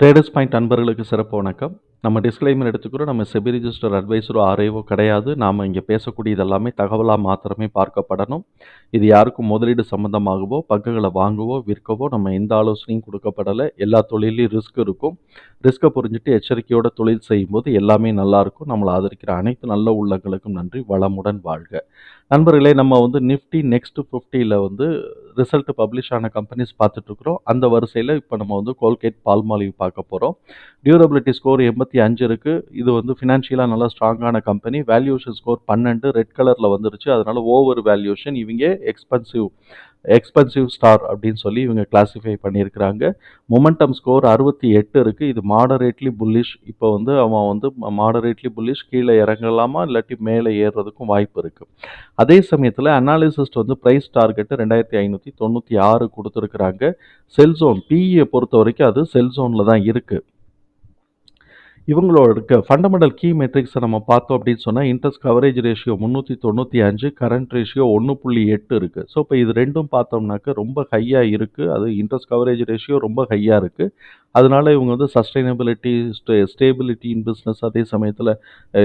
Traders point அன்பர்களுக்கு சிறப்பு வணக்கம். நம்ம டிஸ்க்ளைமர் எடுத்துக்கிறோம். நம்ம செபி ரிஜிஸ்டர் அட்வைஸரோ ஆர்ஐவோ கிடையாது. நாம் இங்கே பேசக்கூடியது எல்லாமே தகவலாக மாத்திரமே பார்க்கப்படணும். இது யாருக்கும் முதலீடு சம்மந்தமாகவோ பங்குகளை வாங்கவோ விற்கவோ நம்ம எந்த ஆலோசனையும் கொடுக்கப்படலை. எல்லா தொழிலையும் ரிஸ்க் இருக்கும். ரிஸ்க்கை புரிஞ்சுட்டு எச்சரிக்கையோட தொழில் செய்யும்போது எல்லாமே நல்லாயிருக்கும் நம்மளை ஆதரிக்கிற அனைத்து நல்ல உள்ளங்களுக்கும் நன்றி. வளமுடன் வாழ்க. நண்பர்களே நம்ம வந்து நிஃப்டி நெக்ஸ்ட் ஃபிஃப்டியில் வந்து ரிசல்ட் பப்ளிஷ் ஆன கம்பெனிஸ் பார்த்துட்ருக்குறோம். அந்த வரிசையில் இப்போ நம்ம வந்து கோல்கேட் பால்மாலிவ் பார்க்க போகிறோம் டியூரபிலிட்டி ஸ்கோர் எண்பத்தி அஞ்சு இருக்குது இது வந்து ஃபினான்ஷியலாக நல்லா ஸ்ட்ராங்கான கம்பெனி. வேல்யூஷன் ஸ்கோர் பன்னெண்டு ரெட் கலரில் வந்துருச்சு. அதனால் ஓவர் வேல்யூஷன் இவங்க எக்ஸ்பென்சிவ் எக்ஸ்பென்சிவ் ஸ்டார் அப்படின்னு சொல்லி இவங்க கிளாஸிஃபை பண்ணியிருக்கிறாங்க. மொமெண்டம் ஸ்கோர் அறுபத்தி எட்டு இருக்குது இது மாடரேட்லி புல்லிஷ் இப்போ வந்து அவன் வந்து மாடரேட்லி புல்லிஷ் கீழே இறங்கலாமா? இல்லாட்டி மேலே ஏறுறதுக்கும் வாய்ப்பு இருக்குது அதே சமயத்தில் அனாலிசிஸ்ட் வந்து ப்ரைஸ் டார்கெட்டு ரெண்டாயிரத்தி ஐநூற்றி தொண்ணூற்றி ஆறு கொடுத்துருக்குறாங்க. செல்சோன் பிஇயை பொறுத்த வரைக்கும் அது செல்சோனில் தான் இருக்குது இவங்களோட இருக்க ஃபண்டமெண்டல் கீ மெட்ரிக்ஸை நம்ம பார்த்தோம் அப்படின்னு சொன்னால் இன்ட்ரெஸ்ட் கவரேஜ் ரேஷியோ முந்நூற்றி தொண்ணூற்றி அஞ்சு கரண்ட் ரேஷியோ ஒன்று புள்ளி எட்டு இருக்குது ஸோ இப்போ இது ரெண்டும் பார்த்தோம்னாக்க ரொம்ப ஹையாக இருக்குது அது இன்ட்ரெஸ்ட் கவரேஜ் ரேஷியோ ரொம்ப ஹையாக இருக்குது அதனால இவங்க வந்து sustainability stay stability in business அதே சமயத்தில்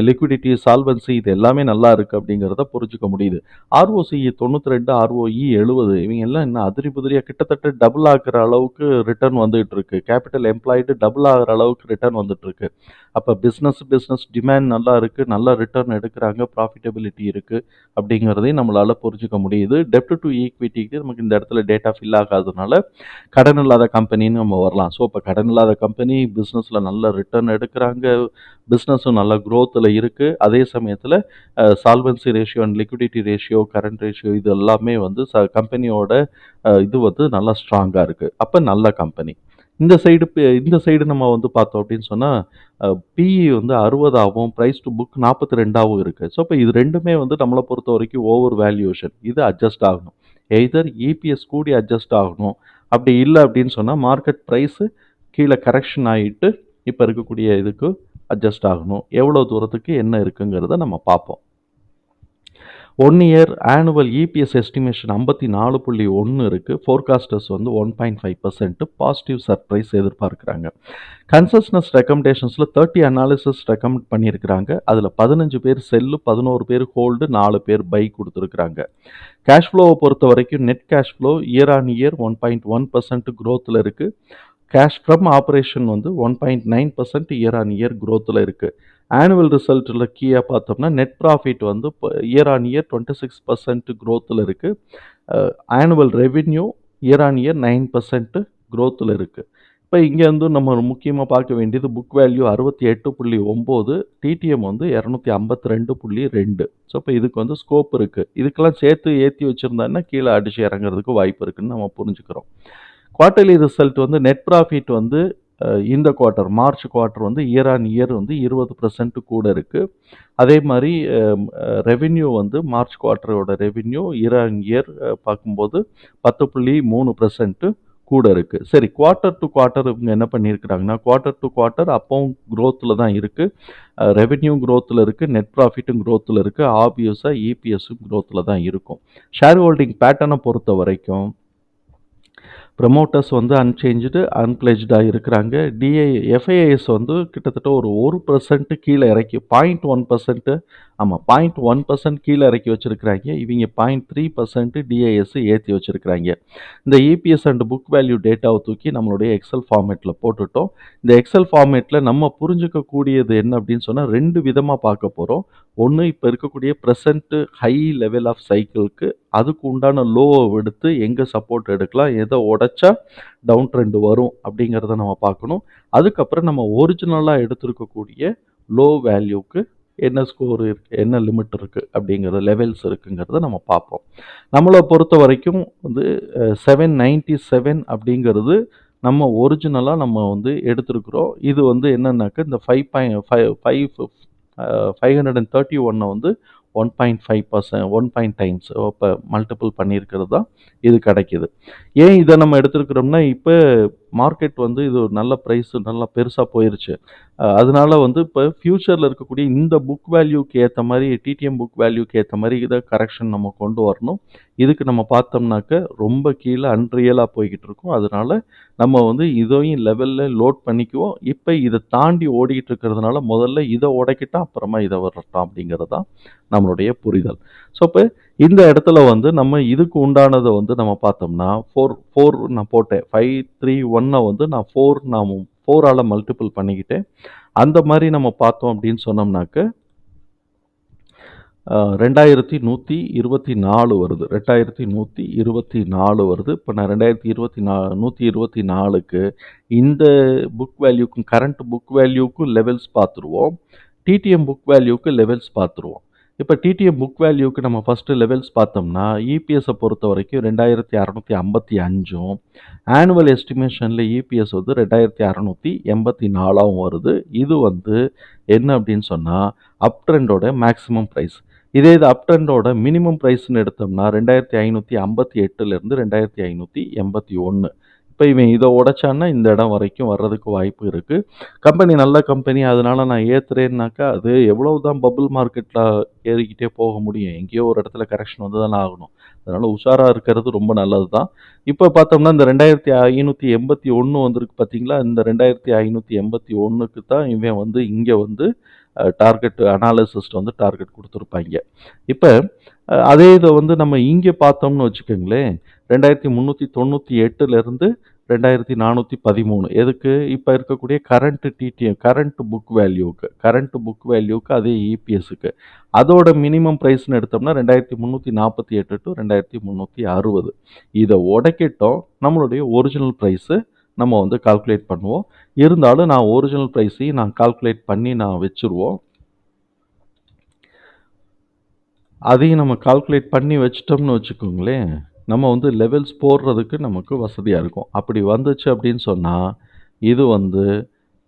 லிக்விடிட்டி சால்வன்சி இது எல்லாமே நல்லா இருக்குது அப்படிங்கிறத புரிஞ்சுக்க முடியுது. ஆர்ஓசி தொண்ணூற்றி ரெண்டு ஆர்ஓஇ எழுபது இவங்க எல்லாம் இன்னும் அதிரி புதிரியாக கிட்டத்தட்ட டபுள் ஆகிற அளவுக்கு ரிட்டர்ன் வந்துகிட்டு இருக்கு. கேபிட்டல் எம்ப்ளாய்டு டபுள் ஆகிற அளவுக்கு ரிட்டர்ன் வந்துட்டு இருக்கு. அப்போ பிஸ்னஸ் பிஸ்னஸ் டிமாண்ட் நல்லா இருக்குது நல்லா ரிட்டர்ன் எடுக்கிறாங்க ப்ராஃபிட்டபிலிட்டி இருக்குது அப்படிங்கிறதையும் நம்மளால் புரிஞ்சுக்க முடியுது. டெப்ட் டு ஈக்விட்டிக்கு நமக்கு இந்த இடத்துல டேட்டா ஃபில் ஆகாதனால கடன் இல்லாத கம்பெனின்னு நம்ம வரலாம். ஸோ இப்போ கடன் இல்லாத கம்பெனி பிஸ்னஸில் நல்ல ரிட்டர்ன் எடுக்கிறாங்க. பிஸ்னஸும் நல்ல க்ரோத்தில் இருக்குது அதே சமயத்தில் solvency ratio and liquidity ratio current ratio இது எல்லாமே வந்து ச கம்பெனியோட இது வந்து நல்லா ஸ்ட்ராங்காக இருக்குது அப்போ நல்ல கம்பெனி இந்த சைடு இந்த சைடு நம்ம வந்து பார்த்தோம் அப்படின்னு சொன்னால் பிஇ வந்து அறுபதாகவும் ப்ரைஸ் டு புக் நாற்பத்தி ரெண்டாகவும் இருக்குது ஸோ இப்போ இது ரெண்டுமே வந்து நம்மளை பொறுத்த வரைக்கும் ஓவர் வேல்யூஷன் இது அட்ஜஸ்ட் ஆகணும். எய்தர் இபிஎஸ் கூடி அட்ஜஸ்ட் ஆகணும். அப்படி இல்லை அப்படின்னு சொன்னால் மார்க்கெட் ப்ரைஸு கீழே கரெக்ஷன் ஆகிட்டு இப்போ இருக்கக்கூடிய இதுக்கு அட்ஜஸ்ட் ஆகணும். எவ்வளோ தூரத்துக்கு என்ன இருக்குங்கிறத நம்ம பார்ப்போம். One year annual EPS estimation ஐம்பத்தி நாலு புள்ளி ஒன்று இருக்குது ஃபோர்காஸ்டர்ஸ் வந்து one point five percent positive surprise எதிர்பார்க்குறாங்க. கன்சஸ்னஸ் ரெக்கமெண்டேஷன்ஸில் தேர்ட்டி அனாலிசிஸ் ரெக்கமெண்ட் பண்ணியிருக்கிறாங்க. அதில் பதினஞ்சு பேர் செல்லு பதினோரு பேர் ஹோல்டு நாலு பேர் பை கொடுத்துருக்குறாங்க. கேஷ் ஃப்ளோவை பொறுத்த வரைக்கும் net cash flow year on year one point one percent க்ரோத்தில் இருக்குது கேஷ் ஃப்ரம் ஆப்ரேஷன் வந்து one point nine percent year on year க்ரோத்தில் இருக்குது ஆனுவல் ரிசல்ட்டில் கீயாக பார்த்தோம்னா நெட் ப்ராஃபிட் வந்து year on year twenty six percent க்ரோத்தில் இருக்குது annual revenue year on year nine percent க்ரோத்தில் இருக்குது இப்போ இங்கேருந்து நம்ம முக்கியமாக பார்க்க வேண்டியது புக் வேல்யூ அறுபத்தி எட்டு புள்ளி ஒம்பது டிடிஎம் வந்து இரநூத்தி ஐம்பத்தி ரெண்டு புள்ளி ரெண்டு. ஸோ இப்போ இதுக்கு வந்து ஸ்கோப் இருக்குது இதுக்கெல்லாம் சேர்த்து ஏற்றி வச்சுருந்தாங்கன்னா கீழே அடித்து இறங்குறதுக்கு வாய்ப்பு இருக்குதுன்னு நம்ம புரிஞ்சுக்கிறோம். குவார்ட்டர்லி ரிசல்ட் வந்து நெட் ப்ராஃபிட் வந்து இந்த குவார்ட்டர் மார்ச் குவார்ட்டர் வந்து இயர் ஆன் இயர் வந்து இருபது பர்சன்ட் கூட இருக்குது அதே மாதிரி ரெவின்யூ வந்து மார்ச் குவார்ட்டரோட ரெவின்யூ இயர் ஆன் இயர் பார்க்கும்போது பத்து புள்ளி மூணு பர்சன்ட்டு கூட இருக்குது சரி குவார்ட்டர் டு குவார்ட்டர் இவங்க என்ன பண்ணியிருக்கிறாங்கன்னா குவார்ட்டர் டு குவார்ட்டர் அப்பவும் க்ரோத்தில் தான் இருக்குது ரெவென்யூ க்ரோத்தில் இருக்குது நெட் ப்ராஃபிட்டும் க்ரோத்தில் இருக்குது ஆப்வியஸாக இபிஎஸும் க்ரோத்தில் தான் இருக்கும். ஷேர் ஹோல்டிங் பேட்டர்னை பொறுத்த வரைக்கும் ப்ரமோட்டர்ஸ் வந்து அன்சேஞ்சு அன்பிளேஜ்டாக இருக்கிறாங்க. டிஐ எஃப்ஐஐஎஸ் வந்து கிட்டத்தட்ட ஒரு ஒரு பர்சன்ட்டு கீழே இறக்கி பாயிண்ட் ஒன் பர்சன்ட்டு ஆமாம் பாயிண்ட் ஒன் பர்சன்ட் கீழே இறக்கி வச்சுருக்கிறாங்க. இவங்க பாயிண்ட் த்ரீ பர்சன்ட்டு டிஐஎஸ் ஏற்றி வச்சுருக்கிறாங்க. இந்த இபிஎஸ் அண்ட் புக் வேல்யூ டேட்டாவை தூக்கி நம்மளுடைய எக்ஸல் ஃபார்மேட்டில் போட்டுட்டோம். இந்த எக்ஸல் ஃபார்மேட்டில் நம்ம புரிஞ்சுக்கக்கூடியது என்ன அப்படின்னு சொன்னால் ரெண்டு விதமாக பார்க்க போகிறோம் ஒன்று இப்போ இருக்கக்கூடிய ப்ரெசண்ட்டு ஹை லெவல் ஆஃப் சைக்கிளுக்கு அதுக்கு உண்டான லோவை எடுத்து எங்கே சப்போர்ட் எடுக்கலாம் எதை உடச்சா டவுன் ட்ரெண்டு வரும் அப்படிங்கிறத நம்ம பார்க்கணும். அதுக்கப்புறம் நம்ம ஒரிஜினலாக எடுத்துருக்கக்கூடிய லோ வேல்யூக்கு என்ன ஸ்கோர் இருக்குது என்ன லிமிட் இருக்குது அப்படிங்கிற லெவல்ஸ் இருக்குங்கிறத நம்ம பார்ப்போம். நம்மளை பொறுத்த வரைக்கும் வந்து செவன் நைன்டி செவன் அப்படிங்கிறது நம்ம ஒரிஜினலாக நம்ம வந்து எடுத்துருக்குறோம். இது வந்து என்னன்னாக்க இந்த five point five five five hundred and thirty ஒன்னை வந்து one point five percent one point times இப்போ மல்டிபிள் பண்ணியிருக்கிறது தான் இது கிடைக்கிது ஏன் இதை நம்ம எடுத்துருக்குறோம்னா இப்போ மார்க்கெட் வந்து இது ஒரு நல்ல ப்ரைஸ் நல்லா பெருசாக போயிருச்சு. அதனால வந்து இப்போ ஃப்யூச்சரில் இருக்கக்கூடிய இந்த புக் வேல்யூக்கு ஏற்ற மாதிரி டிடிஎம் புக் வேல்யூக்கு ஏற்ற மாதிரி இதை கரெக்ஷன் நம்ம கொண்டு வரணும். இதுக்கு நம்ம பார்த்தோம்னாக்க ரொம்ப கீழே அன்ரியலாக போய்கிட்டு இருக்கும். அதனால நம்ம வந்து இதையும் லெவலில் லோட் பண்ணிக்குவோம். இப்போ இதை தாண்டி ஓடிக்கிட்டு இருக்கிறதுனால முதல்ல இதை உடைக்கிட்டோம் அப்புறமா இதை வரட்டும் அப்படிங்கிறது தான் நம்மளுடைய புரிதல். ஸோ இப்போ இந்த இடத்துல வந்து நம்ம இதுக்கு உண்டானதை வந்து நம்ம பார்த்தோம்னா 4 4 நான் போட்டேன். 5, 3, 1 வந்து நான் ஃபோர் நான் ஃபோரால் மல்டிபிள் பண்ணிக்கிட்டேன். அந்த மாதிரி நம்ம பார்த்தோம் அப்படின்னு சொன்னோம்னாக்க ரெண்டாயிரத்தி நூற்றி இருபத்தி நாலு வருது. ரெண்டாயிரத்தி நூற்றி இருபத்தி நாலு வருது. இப்போ நான் ரெண்டாயிரத்தி இருபத்தி நா நூற்றி இருபத்தி நாலுக்கு இந்த புக் வேல்யூக்கும் கரண்ட் புக் வேல்யூக்கும் லெவல்ஸ் பார்த்துருவோம். டிடிஎம் புக் வேல்யூக்கு லெவல்ஸ் பார்த்துருவோம். இப்போ டிடிஎம் புக் வேல்யூக்கு நம்ம ஃபஸ்ட்டு லெவல்ஸ் பார்த்தோம்னா இபிஎஸை பொறுத்த வரைக்கும் ரெண்டாயிரத்தி அறநூற்றி ஐம்பத்தி அஞ்சும் ஆனுவல் எஸ்டிமேஷனில் இபிஎஸ் வந்து ரெண்டாயிரத்தி அறநூற்றி எண்பத்தி நாலாவும் வருது. இது வந்து என்ன அப்படின்னு சொன்னால் அப் ட்ரெண்டோட மேக்ஸிமம் ப்ரைஸ் இதே இது அப் மினிமம் ப்ரைஸ்னு எடுத்தோம்னா ரெண்டாயிரத்தி ஐநூற்றி ஐம்பத்தி எட்டுலேருந்து ரெண்டாயிரத்தி ஐநூற்றி எண்பத்தி ஒன்று இப்போ இவன் இதை உடைச்சான்னா இந்த இடம் வரைக்கும் வர்றதுக்கு வாய்ப்பு இருக்குது கம்பெனி நல்ல கம்பெனி அதனால் நான் ஏற்றுறேன்னாக்கா அது எவ்வளவு தான் பபுள் மார்க்கெட்டில் ஏறிக்கிட்டே போக முடியும். எங்கேயோ ஒரு இடத்துல கரெக்ஷன் வந்து தானே ஆகணும். அதனால் உஷாராக இருக்கிறது ரொம்ப நல்லது தான். இப்போ பார்த்தோம்னா இந்த 2581 வந்திருக்கு பார்த்தீங்களா? இந்த 2581க்கு தான் இவன் வந்து இங்கே வந்து டார்கெட் அனாலிசிஸ்ட் வந்து டார்கெட் கொடுத்துருப்பாங்க. இப்போ அதே இதை வந்து நம்ம இங்கே பார்த்தோம்னு வச்சுக்கோங்களேன். ரெண்டாயிரத்தி முந்நூற்றி தொண்ணூற்றி எட்டுலேருந்து ரெண்டாயிரத்தி நானூற்றி பதிமூணு. எதுக்கு? இப்போ இருக்கக்கூடிய கரண்ட்டு டிடிஎம் கரண்ட் புக் வேல்யூவுக்கு கரண்ட் புக் வேல்யூவுக்கு அதே இபிஎஸ்க்கு அதோட மினிமம் ப்ரைஸ்னு எடுத்தோம்னா ரெண்டாயிரத்தி முந்நூற்றி நாற்பத்தி எட்டு டு ரெண்டாயிரத்தி முந்நூற்றி அறுபது. இதை உடைக்கிட்டோம் நம்மளுடைய ஒரிஜினல் ப்ரைஸு நம்ம வந்து கால்குலேட் பண்ணுவோம். இருந்தாலும் நான் ஒரிஜினல் ப்ரைஸையும் நான் கால்குலேட் பண்ணி நான் வச்சுருவோம். அதையும் நம்ம கால்குலேட் பண்ணி வச்சிட்டோம்னு வச்சுக்கோங்களேன், நம்ம வந்து லெவல்ஸ் போடுறதுக்கு நமக்கு வசதியாக இருக்கும். அப்படி வந்துச்சு அப்படின்னு சொன்னால் இது வந்து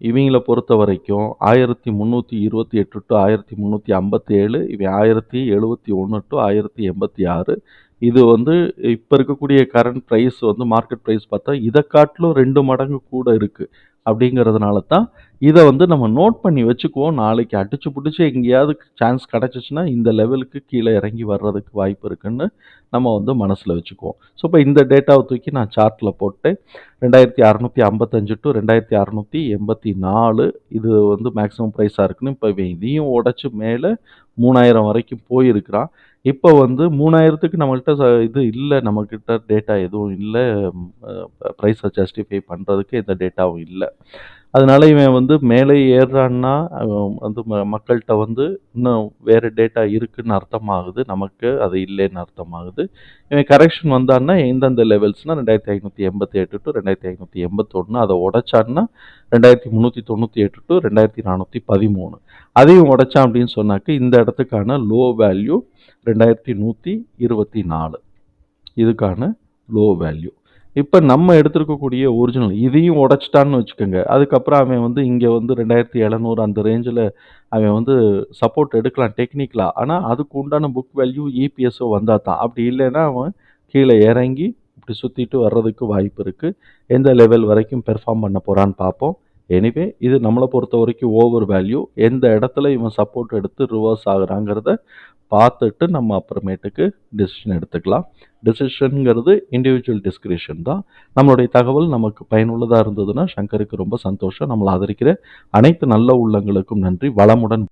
இவங்களை பொறுத்த வரைக்கும் ஆயிரத்தி முந்நூற்றி இருபத்தி எட்டு டு ஆயிரத்தி முந்நூற்றி ஐம்பத்தி ஏழு இவன் 1071 டூ 1086 இது வந்து இப்போ இருக்கக்கூடிய கரண்ட் ப்ரைஸ் வந்து மார்க்கெட் ப்ரைஸ் பார்த்தா, இதை காட்டிலும் ரெண்டு மடங்கு கூட இருக்குது அப்படிங்கிறதுனால தான் இதை வந்து நம்ம நோட் பண்ணி வச்சுக்குவோம். நாளைக்கு அடிச்சு பிடிச்சி எங்கேயாவது சான்ஸ் கிடச்சிச்சின்னா இந்த லெவலுக்கு கீழே இறங்கி வர்றதுக்கு வாய்ப்பு இருக்குன்னு நம்ம வந்து மனசில் வச்சுக்குவோம். ஸோ இப்போ இந்த டேட்டாவை தூக்கி நான் சார்ட்டில் போட்டு ரெண்டாயிரத்தி அறநூற்றி ஐம்பத்தஞ்சு டு ரெண்டாயிரத்தி அறநூற்றி எண்பத்தி நாலு இது வந்து மேக்ஸிமம் ப்ரைஸாக இருக்குன்னு இப்போ இதையும் உடச்சி மேலே மூணாயிரம் வரைக்கும் போயிருக்கிறான். இப்போ வந்து மூணாயிரத்துக்கு நம்மகிட்ட ச இது இல்லை. நம்மக்கிட்ட டேட்டா எதுவும் இல்லை. ப்ரைஸை ஜஸ்டிஃபை பண்ணுறதுக்கு எந்த டேட்டாவும் இல்லை. அதனால இவன் வந்து மேலே ஏறுறான்னா வந்து மக்கள்கிட்ட வந்து இன்னும் வேறு டேட்டா இருக்குதுன்னு அர்த்தமாகுது. நமக்கு அது இல்லைன்னு அர்த்தமாகுது. இவன் கரெக்ஷன் வந்தான்னா எந்தெந்த லெவல்ஸ்னால் ரெண்டாயிரத்தி ஐநூற்றி எண்பத்தி எட்டு டு ரெண்டாயிரத்தி ஐநூற்றி எண்பத்தொன்று அதை உடைச்சான்னா ரெண்டாயிரத்தி முந்நூற்றி தொண்ணூற்றி எட்டு டு ரெண்டாயிரத்தி நானூற்றி பதிமூணு. அதையும் உடைச்சான் அப்படின்னு சொன்னாக்க இந்த இடத்துக்கான லோ வேல்யூ ரெண்டாயிரத்தி நூற்றி இருபத்தி நாலு. இதுக்கான லோ வேல்யூ இப்போ நம்ம எடுத்திருக்கக்கூடிய ஒரிஜினல் இதையும் உடைச்சிட்டான்னு வச்சுக்கோங்க அதுக்கப்புறம் அவன் வந்து இங்கே வந்து 2700 அந்த ரேஞ்சில் அவன் வந்து சப்போர்ட் எடுக்கலாம் டெக்னிக்கலாக ஆனால் அதுக்கு உண்டான புக் வேல்யூ இபிஎஸ்ஸோ வந்தால் தான். அப்படி இல்லைன்னா அவன் கீழே இறங்கி இப்படி சுற்றிட்டு வர்றதுக்கு வாய்ப்பு இருக்குது எந்த லெவல் வரைக்கும் பெர்ஃபார்ம் பண்ண போகிறான்னு பார்ப்போம். எனிவே இது நம்மளை பொறுத்த வரைக்கும் ஓவர் வேல்யூ. எந்த இடத்துல இவன் சப்போர்ட் எடுத்து ரிவர்ஸ் ஆகுறாங்கிறத பார்த்துட்டு நம்ம அப்புறமேட்டுக்கு டிசிஷன் எடுத்துக்கலாம். டிசிஷனுங்கிறது இண்டிவிஜுவல் டிஸ்கிரிஷன் தான். நம்மளுடைய தகவல் நமக்கு பயனுள்ளதாக இருந்ததுன்னா, சங்கருக்கு ரொம்ப சந்தோஷம். நம்மளை ஆதரிக்கிற அனைத்து நல்ல உள்ளங்களுக்கும் நன்றி. வளமுடன்